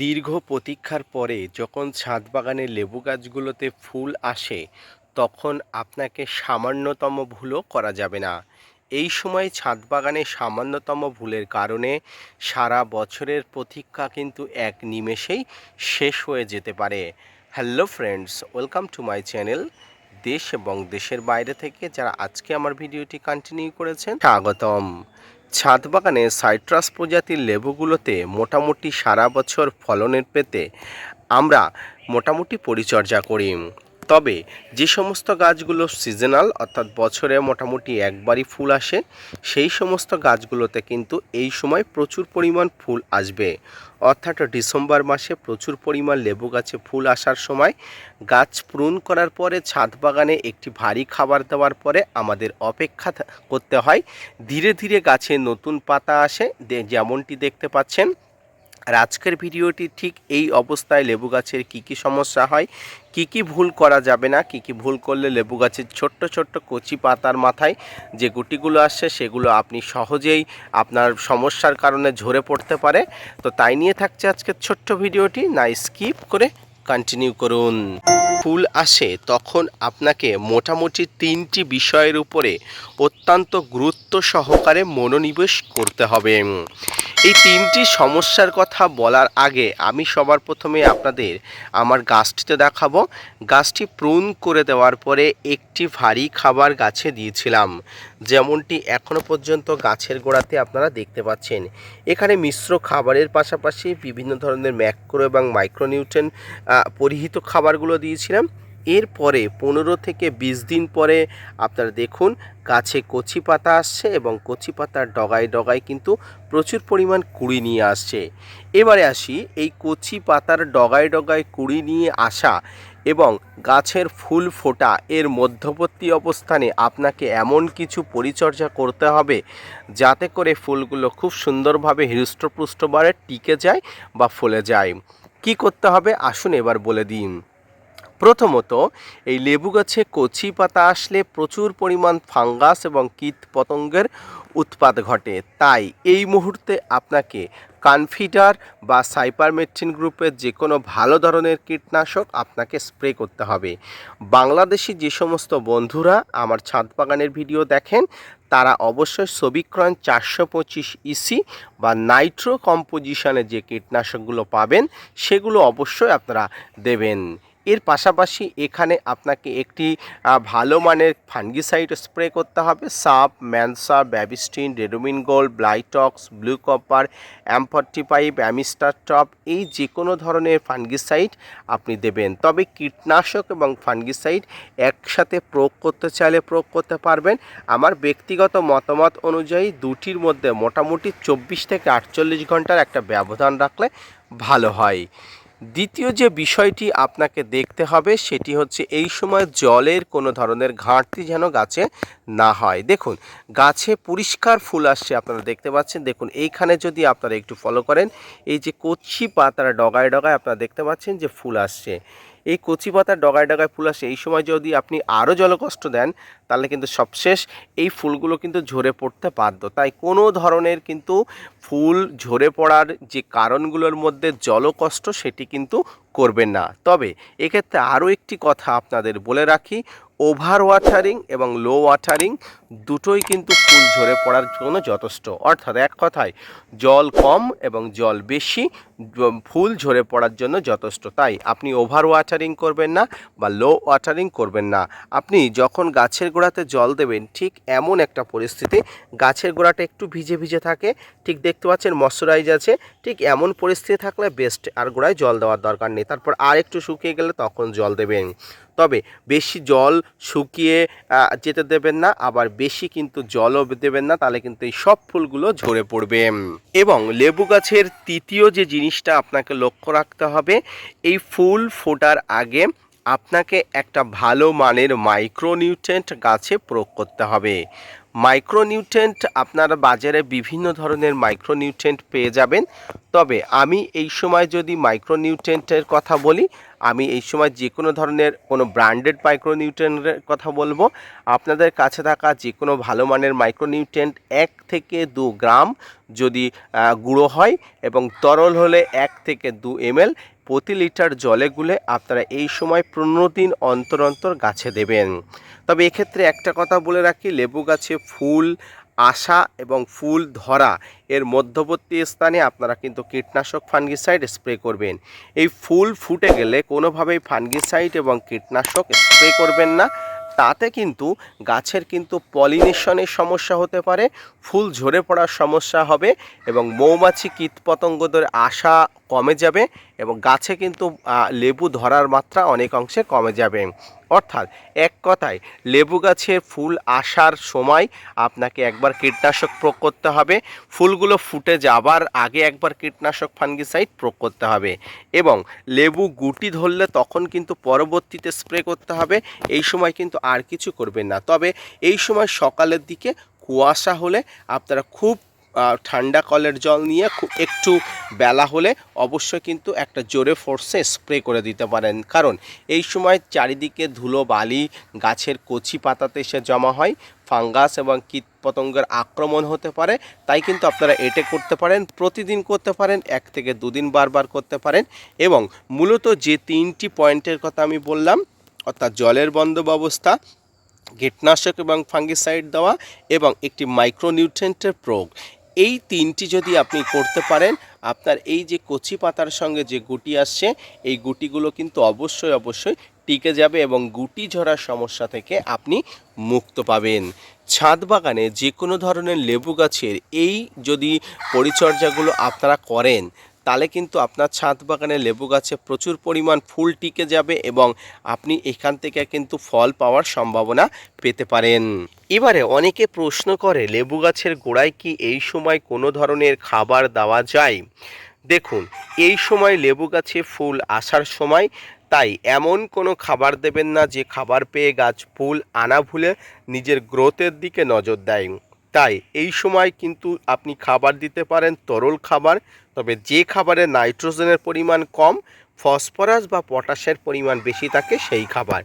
দীর্ঘ প্রতীক্ষার পরে যখন ছাদ বাগানের লেবু গাছগুলোতে ফুল আসে, তখন আপনাকে সামান্যতম ভুলও করা যাবে না। এই সময় ছাদ বাগানে সামান্যতম ভুলের কারণে সারা বছরের প্রতীক্ষা কিন্তু এক নিমেষেই শেষ হয়ে যেতে পারে। Hello friends, welcome to my channel. দেশ এবং দেশের বাইরে থেকে যারা আজকে আমার ভিডিওটি কন্টিনিউ করেছেন, স্বাগতম। ছাদ বাগানে সাইট্রাস প্রজাতির লেবুগুলোতে মোটামুটি সারা বছর ফলনের পেতে আমরা মোটামুটি পরিচর্যা করি। তবে যে সমস্ত গাছগুলো সিজনাল অর্থাৎ বছরে মোটামুটি একবারই ফুল আসে, সেই সমস্ত গাছগুলোতে কিন্তু এই সময় প্রচুর পরিমাণ ফুল আসবে। অর্থাৎ ডিসেম্বর মাসে প্রচুর পরিমাণ লেবু গাছে ফুল আসার সময় গাছ প্রুন করার পরে ছাদ বাগানে একটি ভারী খাবার দেওয়ার পরে আমাদের অপেক্ষা করতে হয়। ধীরে ধীরে গাছে নতুন পাতা আসে যেমনটি দেখতে পাচ্ছেন আর আজকের ভিডিওটি ঠিক এই অবস্থায় লেবু গাছের কী কী সমস্যা হয়, কি কি ভুল করা যাবে না, কি কি ভুল করলে লেবু গাছের ছোট্ট ছোট্ট কচি পাতার মাথায় যে গুটিগুলো আসছে সেগুলো আপনি সহজেই আপনার সমস্যার কারণে ঝরে পড়তে পারে। তো তাই নিয়ে থাকছে আজকের ছোট্ট ভিডিওটি, না স্কিপ করে কন্টিনিউ করুন। ফুল আসে, তখন আপনাকে মোটামুটি তিনটি বিষয়ের উপরে অত্যন্ত গুরুত্ব সহকারে মনোনিবেশ করতে হবে। এই তিনটি সমস্যার কথা বলার আগে আমি সবার প্রথমে আপনাদের আমার গাছটিতে দেখাবো। গাছটি প্রুন করে দেওয়ার পরে একটি ভারী খাবার গাছে দিয়েছিলাম। যেমনটি এখনও পর্যন্ত গাছের গোড়াতে আপনারা দেখতে পাচ্ছেন। এখানে মিশ্র খাবারের পাশাপাশি বিভিন্ন ধরনের ম্যাক্রো এবং মাইক্রোনিউট্রেন পরিহিত খাবারগুলো দিয়েছিলাম। এরপরে পনেরো থেকে বিশ দিন পরে আপনারা দেখুন গাছে কচি পাতা আসছে এবং কচি পাতার ডগায় ডগায় কিন্তু প্রচুর পরিমাণ কুড়ি নিয়ে আসছে। এবারে আসি এই কচি পাতার ডগায় ডগায় কুড়ি নিয়ে আসা এবং গাছের ফুল ফোটা এর মধ্যবর্তী অবস্থানে আপনাকে এমন কিছু পরিচর্যা করতে হবে যাতে করে ফুলগুলো খুব সুন্দরভাবে হৃষ্টপুষ্টভাবে টিকে যায় বা ফলে যায়। কি করতে হবে? আসুন এবার বলে দিন। প্রথমত, এই লেবু গাছে কচি পাতা আসলে প্রচুর পরিমাণ ফাঙ্গাস এবং কীট পতঙ্গের উৎপাদ ঘটে। তাই এই মুহূর্তে আপনাকে কানফিডার বা সাইপারমেট্রিন গ্রুপের যে কোনো ভালো ধরনের কীটনাশক আপনাকে স্প্রে করতে হবে। বাংলাদেশি যে সমস্ত বন্ধুরা আমার ছাদ বাগানের ভিডিও দেখেন, তারা অবশ্যই সবিক্রয়ণ চারশো পঁচিশ ইসি বা নাইট্রো কম্পোজিশনের যে কীটনাশকগুলো পাবেন, সেগুলো অবশ্যই আপনারা দেবেন। এর পাশাপাশি এখানে আপনাকে একটি ভালো মানের ফাঙ্গিসাইড স্প্রে করতে হবে। সাপ, ম্যানসা, Bavistin, Ridomil gold, Blitox, blue copper অ্যাম্পটি পাইপ অ্যামিস্টার টপ, এই যে কোনো ধরনের ফাঙ্গিসাইড আপনি দেবেন। তবে কীটনাশক এবং ফাঙ্গিসাইড একসাথে প্রয়োগ করতে চাইলে প্রয়োগ করতে পারবেন। আমার ব্যক্তিগত মতামত অনুযায়ী দুটির মধ্যে মোটামুটি চব্বিশ থেকে আটচল্লিশ ঘণ্টার একটা ব্যবধান রাখলে ভালো হয়। দ্বিতীয় যে বিষয়টি আপনাকে দেখতে হবে সেটি হচ্ছে এই সময় জলের কোনো ধরনের ঘাটতি যেন গাছে না হয়। দেখুন, গাছে পরিষ্কার ফুল আসছে আপনারা দেখতে পাচ্ছেন। দেখুন, এইখানে যদি আপনারা একটু ফলো করেন, এই যে কচ্ছি পাতার ডগায় ডগায় আপনারা দেখতে পাচ্ছেন যে ফুল আসছে। এই কচি পাতার ডগায় ডগায় ফুল আসে, এই সময় যদি আপনি আরও জলকষ্ট দেন, তাহলে কিন্তু সবশেষ এই ফুলগুলো কিন্তু ঝরে পড়তে বাধ্য। তাই কোনো ধরনের কিন্তু ফুল ঝরে পড়ার যে কারণগুলোর মধ্যে জলকষ্ট সেটি কিন্তু করবেন না। তবে এক্ষেত্রে আরও একটি কথা আপনাদের বলে রাখি ওভার ওয়াটারিং এবং লো ওয়াটারিং দুটোই কিন্তু ফুল ঝরে পড়ার জন্য যথেষ্ট। অর্থাৎ এক কথায়, জল কম এবং জল বেশি ফুল ঝরে পড়ার জন্য যথেষ্ট। তাই আপনি ওভার ওয়াটারিং করবেন না বা লো ওয়াটারিং করবেন না। আপনি যখন গাছের গোড়াতে জল দেবেন, ঠিক এমন একটা পরিস্থিতি, গাছের গোড়াটা একটু ভিজে ভিজে থাকে, ঠিক দেখতে পাচ্ছেন ময়শ্চারাইজ আছে, ঠিক এমন পরিস্থিতি থাকলে বেস্ট আর গোড়ায় জল দেওয়ার দরকার নেই। তারপর আর একটু শুকিয়ে গেলে তখন জল দেবেন। তবে বেশি জল শুকিয়ে যেতে দেবেন না, আবার বেশি কিন্তু জলও দেবেন না, তাহলে কিন্তু এই সব ফুলগুলো ঝরে পড়বে। এবং লেবু গাছের তৃতীয় যে জিনিসটা আপনাকে লক্ষ্য রাখতে হবে, এই ফুল ফোটার আগে আপনাকে একটা ভালো মানের মাইক্রোনিউট্রেন্ট গাছে প্রয়োগ করতে হবে। মাইক্রোনিউট্রেন্ট আপনারা বাজারে বিভিন্ন ধরনের মাইক্রোনিউট্রেন্ট পেয়ে যাবেন। তবে আমি এই সময় যদি মাইক্রোনিউট্রেন্টের কথা বলি, আমি এই সময় যে কোনো ধরনের কোনো ব্র্যান্ডেড মাইক্রোনিউট্রেন্টের কথা বলব। আপনাদের কাছে থাকা যে কোনো ভালো মানের মাইক্রোনিউট্রেন্ট এক থেকে দু গ্রাম যদি গুঁড়ো হয় এবং তরল হলে এক থেকে দু এমএল প্রতি লিটার জলে গুলে আপনারা এই সময় পনেরো দিন অন্তর অন্তর গাছে দেবেন। তবে এক্ষেত্রে একটা কথা বলে রাখি, লেবু গাছে ফুল আসা এবং ফুল ধরা এর মধ্যবর্তী স্থানে আপনারা কিন্তু কীটনাশক ফানগিসাইড স্প্রে করবেন। এই ফুল ফুটে গেলে কোনোভাবেই ফানগিসাইড এবং কীটনাশক স্প্রে করবেন না। তাতে কিন্তু গাছের কিন্তু পলিনেশনের সমস্যা হতে পারে, ফুল ঝরে পড়ার সমস্যা হবে এবং মৌমাছি কীটপতঙ্গদের আশা কমে যাবে এবং গাছে কিন্তু লেবু ধরার মাত্রা অনেক অংশে কমে যাবে। অর্থাৎ এক কথায় লেবু গাছের ফুল আসার সময় আপনাকে একবার কীটনাশক প্রয়োগ করতে হবে। ফুলগুলো ফুটে যাবার আগে একবার কীটনাশক ফাঙ্গিসাইড প্রয়োগ করতে হবে এবং লেবু গুটি ধরলে তখন কিন্তু পরবর্তীতে স্প্রে করতে হবে। এই সময় কিন্তু আর কিছু করবেন না। তবে এই সময় সকালের দিকে কুয়াশা হলে আপনারা খুব ঠান্ডা কলের জল নিয়ে একটু বেলা হলে অবশ্যই কিন্তু একটা জোরে ফোর্সে স্প্রে করে দিতে পারেন। কারণ এই সময় চারিদিকে ধুলো, বালি, গাছের কচি পাতাতে এসে জমা হয়, ফাঙ্গাস এবং কীট পতঙ্গের আক্রমণ হতে পারে। তাই কিন্তু আপনারা এটে করতে পারেন, প্রতিদিন করতে পারেন, এক থেকে দুদিন বারবার করতে পারেন এবং মূলত যে তিনটি পয়েন্টের কথা আমি বললাম, অর্থাৎ জলের বন্ধ ব্যবস্থা, কীটনাশক এবং ফাঙ্গিসাইড দেওয়া এবং একটি মাইক্রোনিউট্রেন্টের প্রয়োগ। এই তিনটি যদি আপনি করতে পারেন, আপনার এই যে কচি পাতার সঙ্গে যে গুটি আসছে, এই গুটিগুলো কিন্তু অবশ্যই অবশ্যই টিকে যাবে এবং গুটি ঝরার সমস্যা থেকে আপনি মুক্ত পাবেন। ছাদ বাগানে যে কোনো ধরনের লেবু গাছের এই যদি পরিচর্যাগুলো আপনারা করেন তাহলে কিন্তু আপনার ছাদ বাগানে লেবু গাছে প্রচুর পরিমাণ ফুল টিকে যাবে এবং আপনি এখান থেকে কিন্তু ফল পাওয়ার সম্ভাবনা পেতে পারেন। এবারে অনেকে প্রশ্ন করে, লেবু গাছের গোড়ায় কি এই সময় কোনো ধরনের খাবার দেওয়া যায়? দেখুন, এই সময় লেবু গাছে ফুল আসার সময়, তাই এমন কোনো খাবার দেবেন না যে খাবার পেয়ে গাছ ফুল আনা ভুলে নিজের গ্রোথের দিকে নজর দেয়। তাই এই সময় কিন্তু আপনি খাবার দিতে পারেন তরল খাবার, তবে যে খাবারে নাইট্রোজেনের পরিমাণ কম ফসফরাস বা পটাশের পরিমাণ বেশি থাকে সেই খাবার।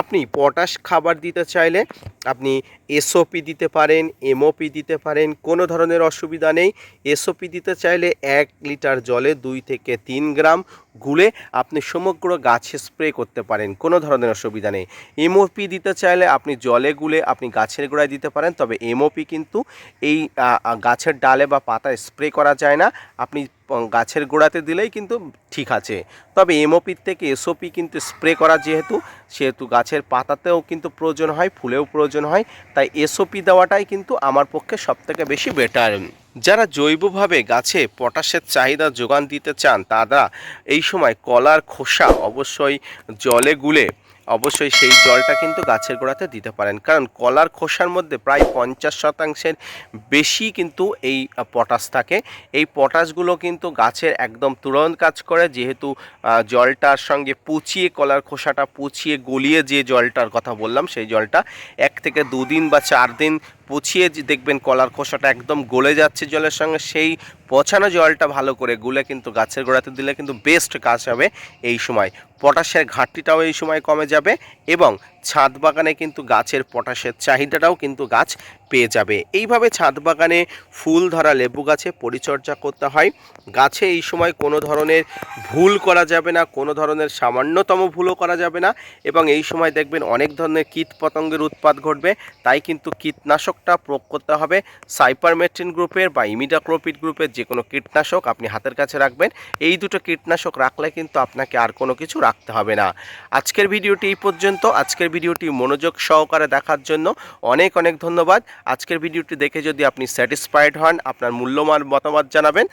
আপনি পটাশ খাবার দিতে চাইলে আপনি এসওপি দিতে পারেন, এমওপি দিতে পারেন, কোনো ধরনের অসুবিধা নেই। এসওপি দিতে চাইলে এক লিটার জলে দুই থেকে তিন গ্রাম গুলে আপনি সমগ্র গাছে স্প্রে করতে পারেন, কোনো ধরনের অসুবিধা নেই। এমওপি দিতে চাইলে আপনি জলে গুলে আপনি গাছের গোড়ায় দিতে পারেন, তবে এমওপি কিন্তু এই গাছের ডালে বা পাতায় স্প্রে করা যায় না। আপনি গাছের গোড়াতে দিলেই কিন্তু ঠিক আছে। তবে এমওপির থেকে এসওপি কিন্তু স্প্রে করা যেহেতু, সেহেতু গাছের পাতাতেও কিন্তু প্রয়োজন হয়, ফুলেও প্রয়োজন হয়। তাই এসওপি দেওয়াটাই কিন্তু আমার পক্ষে সবথেকে বেশি বেটার যারা জৈবভাবে গাছে পটাশের চাহিদা যোগান দিতে চান, তারা এই সময় কলার খোসা অবশ্যই জলে গুলে অবশ্যই সেই জলটা কিন্তু গাছের গোড়াতে দিতে পারেন। কারণ কলার খোসার মধ্যে প্রায় পঞ্চাশ শতাংশের বেশি কিন্তু এই পটাশ থাকে। এই পটাশগুলো কিন্তু গাছের একদম তুরন্ত কাজ করে। যেহেতু জলটার সঙ্গে পুচিয়ে, কলার খোসাটা পুচিয়ে, গলিয়ে যে জলটার কথা বললাম, সেই জলটা এক থেকে দুদিন বা চার দিন পচিয়ে দেখবেন কলার খোসাটা একদম গলে যাচ্ছে জলের সঙ্গে, সেই পচানো জলটা ভালো করে গুলে কিন্তু গাছের গোড়াতে দিলে কিন্তু বেস্ট কাজ হবে এই সময়। পটাশের ঘাটতিটাও এই সময় কমে যাবে এবং ছাদ বাগানে কিন্তু গাছের পটাশের চাহিদাটাও কিন্তু গাছ পেয়ে যাবে। এইভাবে ছাদ বাগানে ফুল ধরা লেবু গাছে পরিচর্যা করতে হয়। গাছে এই সময় কোনো ধরনের ভুল করা যাবে না, কোনো ধরনের সামান্যতম ভুলও করা যাবে না এবং এই সময় দেখবেন অনেক ধরনের কীট পতঙ্গের উৎপাত ঘটবে, তাই কিন্তু কীটনাশকটা প্রয়োগ করতে হবে। সাইপারমেট্রিন গ্রুপের বা ইমিডাক্লোপিড গ্রুপের যে কোনো কীটনাশক আপনি হাতের কাছে রাখবেন। এই দুটো কীটনাশক রাখলে কিন্তু আপনাকে আর কোনো কিছু রাখতে হবে না। আজকের ভিডিওটি এই পর্যন্ত। আজকের ভিডিওটি মনোযোগ সহকারে দেখার জন্য অনেক অনেক ধন্যবাদ। আজকের ভিডিওটি দেখে যদি আপনি স্যাটিসফাইড হন আপনার মূল্যমান মতামত জানাবেন।